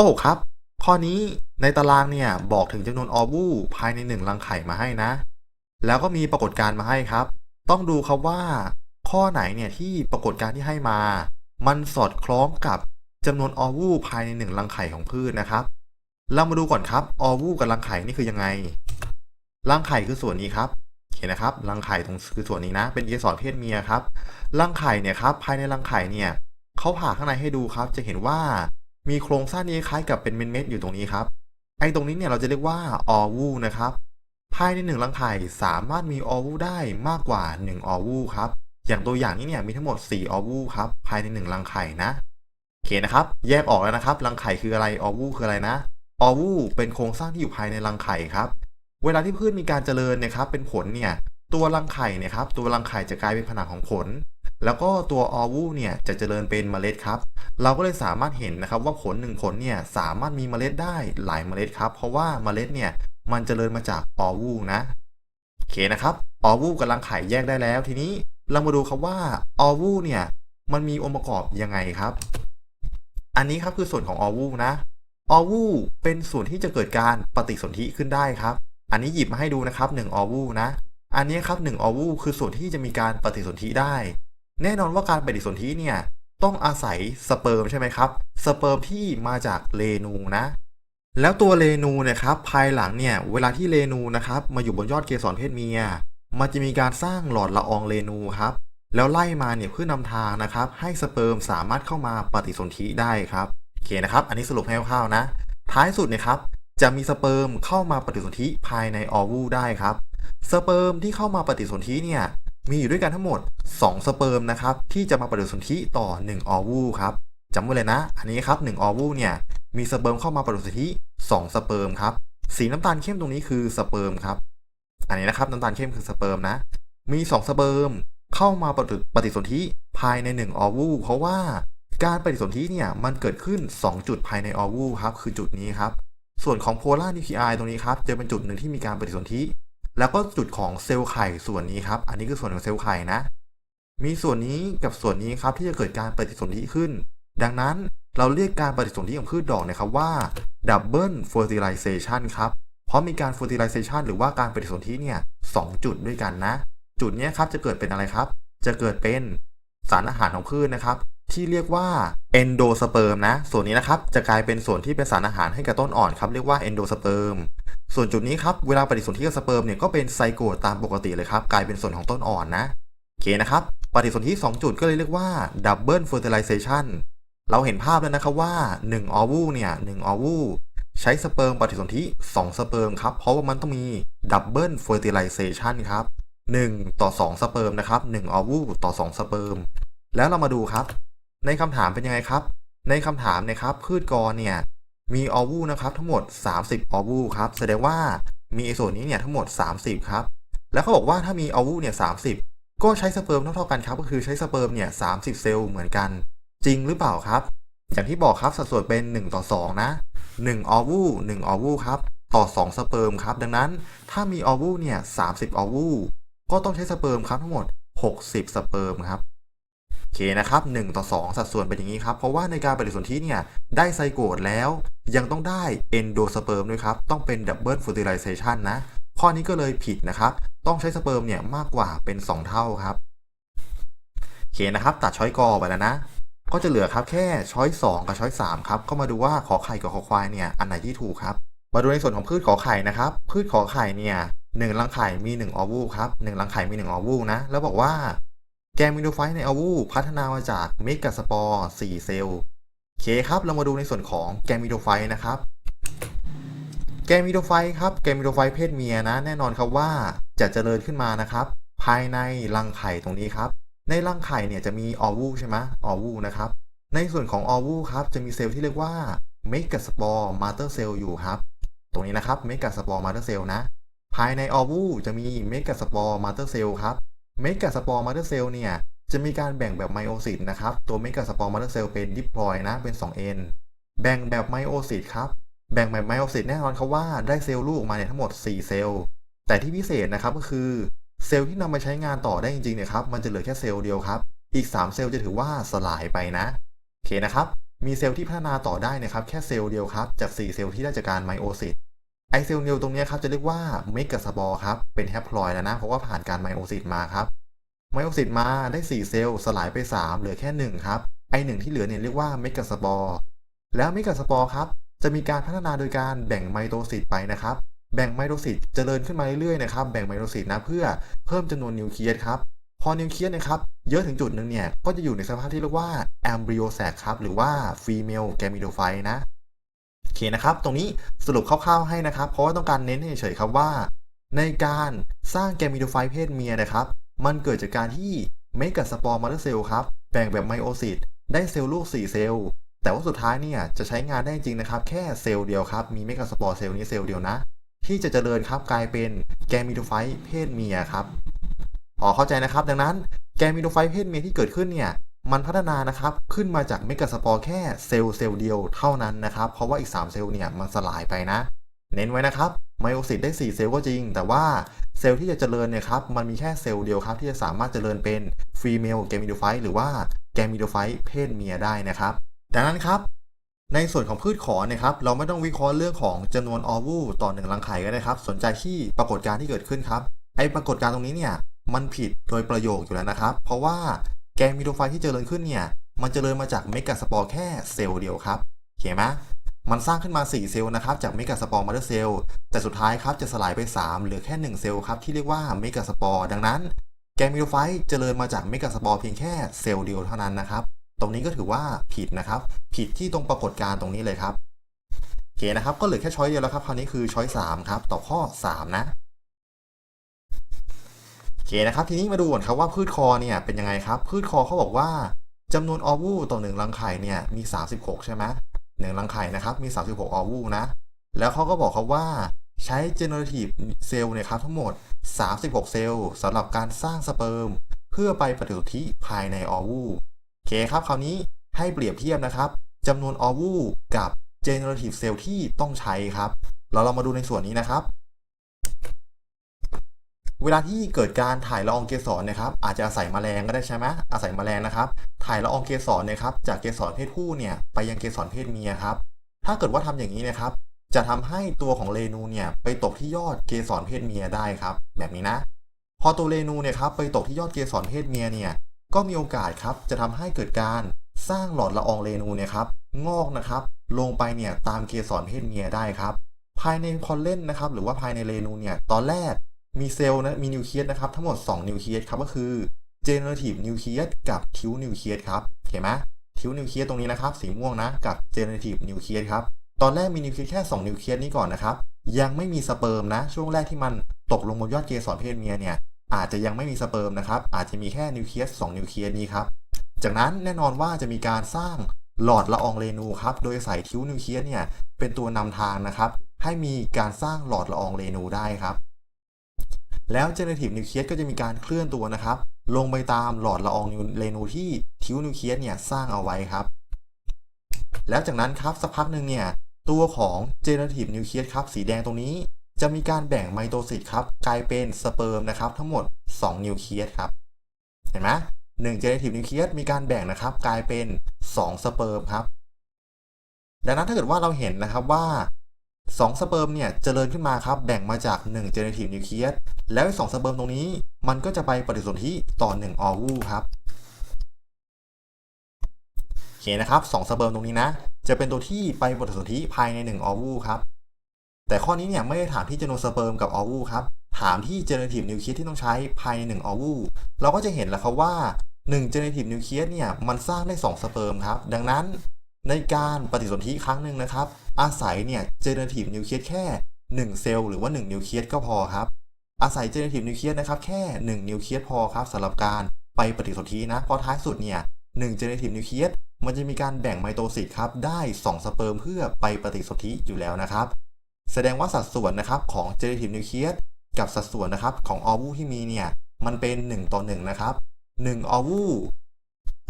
ข้อ 6 ครับ ข้อนี้ในตารางเนี่ยบอกถึงจำนวนออวูภายในหนึ่งรังไข่มาให้นะ แล้วก็มีปรากฏการณ์มาให้ครับ ต้องดูครับว่า ข้อไหนเนี่ยที่ปรากฏการณ์ที่ให้มา มันสอดคล้องกับจำนวนออวูภายในหนึ่งรังไข่ของพืชนะครับ เรามาดูก่อนครับออวูกับรังไข่นี่คือยังไง รังไข่คือส่วนนี้ครับเห็นนะครับรังไข่ตรงคือส่วนนี้นะ เป็นเกสรเพศเมียครับรังไข่เนี่ยครับภายในรังไข่เนี่ยเขาผ่าข้างในให้ดูครับ จะเห็นว่า มีโครงสร้างนี้คล้ายกับเป็นเม็ดๆอยู่ตรงนี้ครับ ไอ้ตรงนี้เนี่ยเราจะเรียกว่าออวูนะครับ ภายในหนึ่งรังไข่สามารถมีออวูได้มากกว่า1ออวูครับ อย่างตัวอย่างนี้เนี่ยมีทั้งหมด4ออวูครับ ภายใน 1 รังไข่นะ โอเคนะครับ แยกออกแล้วนะครับ รังไข่คืออะไรออวูคืออะไรนะ ออวูเป็นโครงสร้างที่อยู่ภายในรังไข่ครับ เวลาที่พืชมีการเจริญนี่ยครับ เป็นผลเนี่ย ตัวรังไข่เนี่ยครับ ตัวรังไข่จะกลายเป็นผนังของผล แล้วก็ตัวออวูเนี่ยจะเจริญเป็นเมล็ดครับ เราก็เลยสามารถเห็นนะครับว่าผลหนึ่งผลเนี่ยสามารถมีเมล็ดได้หลายเมล็ดครับ เพราะว่าเมล็ดเนี่ยมันเจริญมาจากออวูนะโอเคนะครับออวูกับรังไข่แยกได้แล้ว ทีนี้เรามาดูครับว่าออวูเนี่ยมันมีองค์ประกอบยังไงครับ อันนี้ครับคือส่วนของออวูนะออวูเป็นส่วนที่จะเกิดการปฏิสนธิขึ้นได้ครับ อันนี้หยิบมาให้ดูนะครับ1ออวูนะ อันนี้ครับ1ออวูคือส่วนที่จะมีการปฏิสนธิได้ แน่นอนว่าการปฏิสนธิเนี่ยต้องอาศัยสเปิร์มใช่ไหมครับ สเปิร์มที่มาจากเรนูนะ แล้วตัวเรนูเนี่ยครับภายหลังเนี่ยเวลาที่เรนูนะครับมาอยู่บนยอดเกสรเพศเมีย มันจะมีการสร้างหลอดละอองเรนูครับ แล้วไล่มาเนี่ยเพื่อนำทางนะครับ ให้สเปิร์มสามารถเข้ามาปฏิสนธิได้ครับโอเคนะครับ อันนี้สรุปให้คร่าวๆนะ ท้ายสุดเนะครับจะมีสเปิร์มเข้ามาปฏิสนธิภายในออวูได้ครับ สเปิร์มที่เข้ามาปฏิสนธิเนี่ย มีอยู่ด้วยกันทั้งหมด 2 สเปิร์มนะครับที่จะมาปฏิสนธิต่อ 1 ออวูครับจำไว้เลยนะ อันนี้ครับ1ออวูเนี่ยมีสเปิร์มเข้ามาปฏิสนธิ2 สเปิร์มครับสีน้ำตาลเข้มตรงนี้คือสเปิร์มครับ อันนี้นะครับน้ำตาลเข้มคือสเปิร์มนะ มี 2 สเปิร์มเข้ามาปฏิปฏิสนธิภายใน 1 ออวูเพราะว่าการปฏิสนธิเนี่ยมันเกิดขึ้น 2 จุดภายในออวูครับคือจุดนี้ครับส่วนของโพลาร์นิวคลีไอตรงนี้ครับจะเป็นจุดหนึ่งที่มีการปฏิสนธิ แล้วก็จุดของเซลล์ไข่ส่วนนี้ครับ อันนี้คือส่วนของเซลล์ไข่นะ มีส่วนนี้กับส่วนนี้ครับที่จะเกิดการปฏิสนธิขึ้น ดังนั้นเราเรียกการปฏิสนธิของพืชดอกนะครับว่า double fertilization ครับ เพราะมีการ fertilization หรือว่าการปฏิสนธิเนี่ยสองจุดด้วยกันนะ จุดนี้ครับจะเกิดเป็นอะไรครับ จะเกิดเป็นสารอาหารของพืชนะครับ ที่เรียกว่า endosperm นะ ส่วนนี้นะครับจะกลายเป็นส่วนที่เป็นสารอาหารให้กับต้นอ่อนครับเรียกว่า endosperm ส่วนจุดนี้ครับเวลาปฏิสนธิกับสเปิร์มเนี่ยก็เป็นไซโกตตามปกติเลยครับกลายเป็นส่วนของต้นอ่อนนะโอเคนะครับปฏิสนธิ2จุดก็เลยเรียกว่า double fertilization เราเห็นภาพแล้วนะครับว่า1ออวูเนี่ย1ออวูใช้สเปิร์มปฏิสนธิ2สเปิร์มครับเพราะว่ามันต้องมี double fertilization ครับ1ต่อ2สเปิร์มนะครับ1ออวูต่อ2สเปิร์มแล้วเรามาดูครับ ในคำถามเป็นยังไงครับ ในคำถามเนี่ยครับพืชกรเนี่ย มีออวูนะครับทั้งหมด 30ออวูครับแสดงว่ามีไอส่วนนี้เนี่ยทั้งหมด 30 ครับ แล้วเขาบอกว่าถ้ามีออวูเนี่ย30ก็ใช้สเปิร์มเท่าๆกันครับ ก็คือใช้สเปิร์มเนี่ย30เซลล์เหมือนกัน จริงหรือเปล่าครับ อย่างที่บอกครับสัดส่วนเป็น 1 ต่อ 2 นะ 1ออวู1ออวูครับต่อ 2 สเปิร์มครับ ดังนั้นถ้ามีออวูเนี่ย30ออวูก็ต้องใช้สเปิร์มครับทั้งหมด 60 สเปิร์มครับ อเคนะครับ1ต่อ 2 สัดส่วนเป็นอย่างนี้ครับ เพราะว่าในการปฏิสนธิเนี่ยได้ไซโกตแล้วยังต้องได้เอนโดสเปิร์มด้วยครับ ต้องเป็นดับเบิลฟูติไลเซชันนะ ข้อนี้ก็เลยผิดนะครับ ต้องใช้สเปิร์มเนี่ยมากกว่าเป็น 2 เท่าครับโอเคนะครับ ตัดช้อยกอไปแล้วนะ ก็จะเหลือครับแค่ช้อย 2 กับช้อย 3 ครับ ก็มาดูว่าขอไข่กับขอควายเนี่ยอันไหนที่ถูกครับ มาดูในส่วนของพืชขอไข่นะครับ พืชขอไข่เนี่ยหนึ่งรังไข่มี1ออวูครับหนึ่งรังไข่มี1ออวูนะ แล้วบอกว่า แกมมิโดไฟในอวูพัฒนามาจากเมกะสปอร์4เซลล์เคครับเรามาดูในส่วนของแกมมิโดไฟนะครับแกมมิโดไฟครับแกมมิโดไฟเพศเมียนะ แน่นอนครับว่าจะเจริญขึ้นมานะครับ ภายในรังไข่ตรงนี้ครับ ในรังไข่เนี่ยจะมีออวูใช่ไหมออวูนะครับ ในส่วนของออวูครับจะมีเซลล์ที่เรียกว่าเมกะสปอร์มาเตอร์เซลล์อยู่ครับตรงนี้นะครับเมกะสปอร์มาเตอร์เซลล์นะภายในออวูจะมีเมกะสปอร์มาเตอร์เซลล์ครับ เมกะสปอร์มาเตอร์เซลล์เนี่ยจะมีการแบ่งแบบไมโอซิสนะครับ ตัวเมกะสปอร์มาเตอร์เซลล์เป็นดิพลอยนะ เป็น 2N แบ่งแบบไมโอซิสครับ แบ่งแบบไมโอซิสแน่นอนครับว่าได้เซลล์ลูกออกมาเนี่ยทั้งหมด 4 เซลล์ แต่ที่พิเศษนะครับก็คือเซลล์ที่นำมาใช้งานต่อได้จริงๆเนี่ยครับ มันจะเหลือแค่เซลล์เดียวครับ อีก 3 เซลล์จะถือว่าสลายไปนะ โอเคนะครับ มีเซลล์ที่พัฒนาต่อได้นะครับแค่เซลล์เดียวครับ จาก 4 เซลล์ที่ได้จากการไมโอซิส ไอเซลล์เดียวตรงนี้ครับจะเรียกว่าเมกะสปอร์ครับเป็นแฮปพลอยแล้วนะเพราะว่าผ่านการไมโอซิสมาครับไมโอซิสมาได้ 4 เซลล์สลายไป 3 เหลือแค่ 1 ครับไอหนึ่งที่เหลือเนี่ยเรียกว่าเมกะสปอร์แล้วเมกะสปอร์ครับจะมีการพัฒนาโดยการแบ่งไมโตซิสไปนะครับแบ่งไมโตซิสเจริญขึ้นมาเรื่อยๆนะครับแบ่งไมโตซิสนะเพื่อเพิ่มจำนวนนิวเคลียสครับพอนิวเคลียสนะครับเยอะถึงจุดหนึ่งเนี่ยก็จะอยู่ในสภาพที่เรียกว่าแอมบริโอแซกครับหรือว่าฟีเมลแกมิโดไฟนะ เคนะครับ ตรงนี้สรุปคร่าวๆให้นะครับ เพราะว่าต้องการเน้นให้เฉยๆครับว่า ในการสร้างแกมิโดไฟเพศเมียนะครับ มันเกิดจากการที่เมกะสปอร์มาร์เซลล์ครับ แบ่งแบบไมโอซิสได้เซลล์ลูก 4 เซลล์ แต่ว่าสุดท้ายเนี่ยจะใช้งานได้จริงนะครับ แค่เซลล์เดียวครับ มีเมกะสปอร์เซลล์นี้เซลล์เดียวนะ ที่จะเจริญครับกลายเป็นแกมิโดไฟเพศเมียครับอ๋อเข้าใจนะครับ ดังนั้นแกมิโดไฟเพศเมียที่เกิดขึ้นเนี่ย มันพัฒนานะครับขึ้นมาจากเมกะสปอร์แค่เซลล์เซลล์เดียวเท่านั้นนะครับเพราะว่าอีก 3 เซลล์เนี่ยมันสลายไปนะ เน้นไว้นะครับไมโอซิสได้ 4 เซลล์ก็จริง แต่ว่าเซลล์ที่จะเจริญเนี่ยครับมันมีแค่เซลล์เดียวครับที่จะสามารถเจริญเป็นฟีเมลแกมิโดไฟต์หรือว่าแกมิโดไฟต์เพศเมียได้นะครับ ดังนั้นครับในส่วนของพืชขอนี่ครับ เราไม่ต้องวิเคราะห์เรื่องของจำนวนออวูต่อหนึ่งรังไข่ก็ได้ครับ สนใจที่ปรากฏการณ์ที่เกิดขึ้นครับไอปรากฏการณ์ตรงนี้เนี่ยมันผิดโดยประโยคอยู่แล้วนะครับ เพราะว่า แกมิโดไฟที่เจริญขึ้นเนี่ย มันเจริญมาจากเมกะสปอร์แค่เซลล์เดียวครับโอเคไหมมันสร้างขึ้นมา 4 เซลล์นะครับ จากเมกะสปอร์มาเดอร์เซลล์แต่สุดท้ายครับจะสลายไป 3 เหลือแค่ 1 เซลล์ครับ ที่เรียกว่าเมกะสปอร์ดังนั้น แกมิโดไฟเจริญมาจากเมกะสปอร์เพียงแค่เซลล์เดียวเท่านั้นนะครับ ตรงนี้ก็ถือว่าผิดนะครับ ผิดที่ตรงปรากฏการณ์ตรงนี้เลยครับโอเคนะครับ ก็เหลือแค่ช้อยเดียวแล้วครับ คราวนี้คือช้อยสามครับ ต่อข้อ 3 นะ เคนะครับ ทีนี้มาดูก่อนครับว่าพืชคอเนี่ยเป็นยังไงครับ พืชคอเขาบอกว่าจำนวนออวูต่อหนึ่งรังไข่เนี่ยมี 36 ใช่ไหมหนึ่งรังไข่นะครับมี 36 ออวูนะ แล้วเขาก็บอกครับว่าใช้ generative เซลล์เนี่ยครับทั้งหมด 36 เซลล์สำหรับการสร้างสเปิร์มเพื่อไปปฏิสนธิภายในออวูโอเคครับคราวนี้ให้เปรียบเทียบนะครับจำนวนออวูกับ generative cell ที่ต้องใช้ครับ เราเรามาดูในส่วนนี้นะครับ เวลาที่เกิดการถ่ายละอองเกสรนะครับ อาจจะอาศัยแมลงก็ได้ใช่ไหมอาศัยแมลงนะครับ ถ่ายละอองเกสรนะครับ จากเกสรเพศผู้เนี่ยไปยังเกสรเพศเมียครับ ถ้าเกิดว่าทำอย่างนี้นะครับ จะทำให้ตัวของเรนูเนี่ยไปตกที่ยอดเกสรเพศเมียได้ครับ แบบนี้นะ พอตัวเรนูเนี่ยครับไปตกที่ยอดเกสรเพศเมียเนี่ยก็มีโอกาสครับจะทำให้เกิดการสร้างหลอดละอองเรนูเนี่ยครับงอกนะครับ ลงไปเนี่ยตามเกสรเพศเมียได้ครับ ภายในพอลเลนนะครับ หรือว่าภายในเรนูเนี่ยตอนแรก มีเซลล์นะ มีนิวเคลียสนะครับ ทั้งหมด 2 นิวเคลียสครับ ก็คือ generative nucleus กับทิวนิวเคลียสครับเห็นไหมทิวนิวเคลียสตรงนี้นะครับ สีม่วงนะ กับ generative nucleus ครับ ตอนแรกมีนิวเคลียสแค่ 2 นิวเคลียสนี้ก่อนนะครับ ยังไม่มีสเปิร์มนะ ช่วงแรกที่มันตกลงบนยอดเกสรเพศเมียเนี่ย อาจจะยังไม่มีสเปิร์มนะครับ อาจจะมีแค่นิวเคลียส2นิวเคลียสนี้ครับ จากนั้นแน่นอนว่าจะมีการสร้างหลอดละอองเรนูครับ โดยใส่ทิวนิวเคลียสเนี่ย เป็นตัวนำทางนะครับ ให้มีการสร้างหลอดละอองเรนูได้ครับ แล้วเจเนทีฟนิวเคลียสก็จะมีการเคลื่อนตัวนะครับ ลงไปตามหลอดละอองเรนูที่ทิวนิวเคลียสเนี่ยสร้างเอาไว้ครับ แล้วจากนั้นครับสักพักหนึ่งเนี่ยตัวของเจเนทีฟนิวเคลียสครับสีแดงตรงนี้ จะมีการแบ่งไมโตซิสครับกลายเป็นสเปิร์มนะครับทั้งหมด 2 นิวเคลียสครับเห็นไหมหนึ่งเจเนทีฟนิวเคลียสมีการแบ่งนะครับกลายเป็น 2 สเปิร์มครับ ดังนั้นถ้าเกิดว่าเราเห็นนะครับว่า 2สเปิร์มเนี่ยเจริญขึ้นมาครับแบ่งมาจาก1เจเนทีฟนิวเคลียสแล้วไอ้2สเปิร์มตรงนี้ มันก็จะไปปฏิสนธิต่อ1ออวูครับโอเคนะครับ2สเปิร์มตรงนี้นะ จะเป็นตัวที่ไปปฏิสนธิภายใน1ออวูครับแต่ข้อนี้เนี่ยไม่ได้ถามที่จำนวนสเปิร์มกับออวูครับถามที่เจเนทีฟนิวเคลียสที่ต้องใช้ภายใน1ออวูเราก็จะเห็นแล้วครับว่า1เจเนทีฟนิวเคลียสเนี่ยมันสร้างได้2สเปิร์มครับดังนั้น ในการปฏิสนธิครั้งหนึ่งนะครับ อาศัยเนี่ยเจเนทีฟนิวเคลียสแค่ 1 เซลล์หรือว่า 1 นิวเคลียสก็พอครับ อาศัยเจเนทีฟนิวเคลียสนะครับแค่ 1 นิวเคลียสพอครับสำหรับการไปปฏิสนธินะเพราะท้ายสุดเนี่ย1เจเนทีฟนิวเคลียสมันจะมีการแบ่งไมโตซิสครับได้ 2 สเปิร์มเพื่อไปปฏิสนธิอยู่แล้วนะครับ แสดงว่าสัดส่วนนะครับของเจเนทีฟนิวเคลียสกับสัดส่วนนะครับของออวูที่มีเนี่ยมันเป็น 1 ต่อ 1 นะครับ1ออวู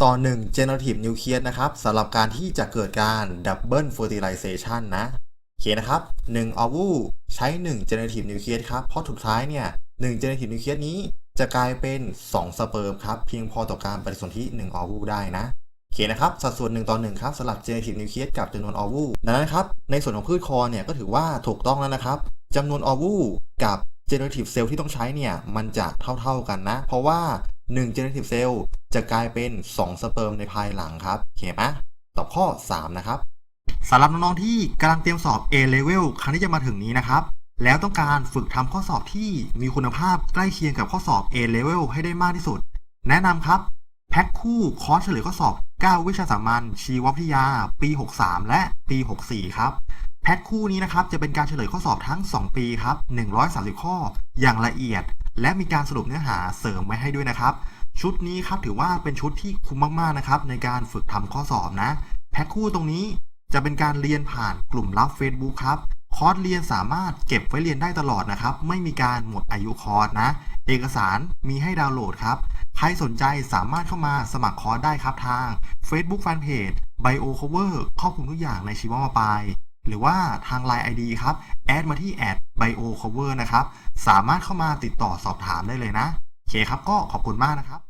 ต่อ 1 generative nucleus นะครับสำหรับการที่จะเกิดการ double fertilization นะโอเคนะครับ1ออวูใช้ 1 generative nucleus ครับ เพราะสุดท้ายเนี่ย1 generative nucleus นี้จะกลายเป็น 2 สเปิร์มครับ เพียงพอต่อการปฏิสนธิ1ออวูได้นะโอเคเคนะครับ สัดส่วน 1 ต่อ 1 ครับสำหรับ generative nucleus กับจำนวนออวูดังนั้นครับ ในส่วนของพืชคอเนี่ยก็ถือว่าถูกต้องแล้วนะครับจำนวนออวูกับ generative cell ที่ต้องใช้เนี่ยมันจะเท่าๆกันนะ เพราะว่า 1 generative cell จะกลายเป็น 2 สเปิร์มในภายหลังครับโอเคไหมตอบข้อ 3 นะครับสำหรับน้องๆที่กำลังเตรียมสอบ A level ครั้งที่จะมาถึงนี้นะครับ แล้วต้องการฝึกทำข้อสอบที่มีคุณภาพใกล้เคียงกับข้อสอบ A level ให้ได้มากที่สุด แนะนำครับแพ็คคู่คอร์สเฉลยข้อสอบ 9 วิชาสามัญชีววิทยา ปี 63 และปี 64 ครับ แพ็คคู่นี้นะครับจะเป็นการเฉลยข้อสอบทั้ง 2 ปีครับ 130 ข้ออย่างละเอียด และมีการสรุปเนื้อหาเสริมไว้ให้ด้วยนะครับ ชุดนี้ครับถือว่าเป็นชุดที่คุ้มมากๆนะครับ ในการฝึกทำข้อสอบนะ แพ็คคู่ตรงนี้จะเป็นการเรียนผ่านกลุ่มลับ Facebook ครับคอร์สเรียนสามารถเก็บไว้เรียนได้ตลอดนะครับ ไม่มีการหมดอายุคอร์สนะ เอกสารมีให้ดาวน์โหลดครับ ใครสนใจสามารถเข้ามาสมัครคอร์สได้ครับทาง Facebook Fanpage Bio Cover ครอบคลุมทุกอย่างในชีวมาปลายหรือว่าทาง Line ID ครับ แอดมาที่แอด Bio Cover นะครับ สามารถเข้ามาติดต่อสอบถามได้เลยนะ โอเคครับก็ขอบคุณมากนะครับ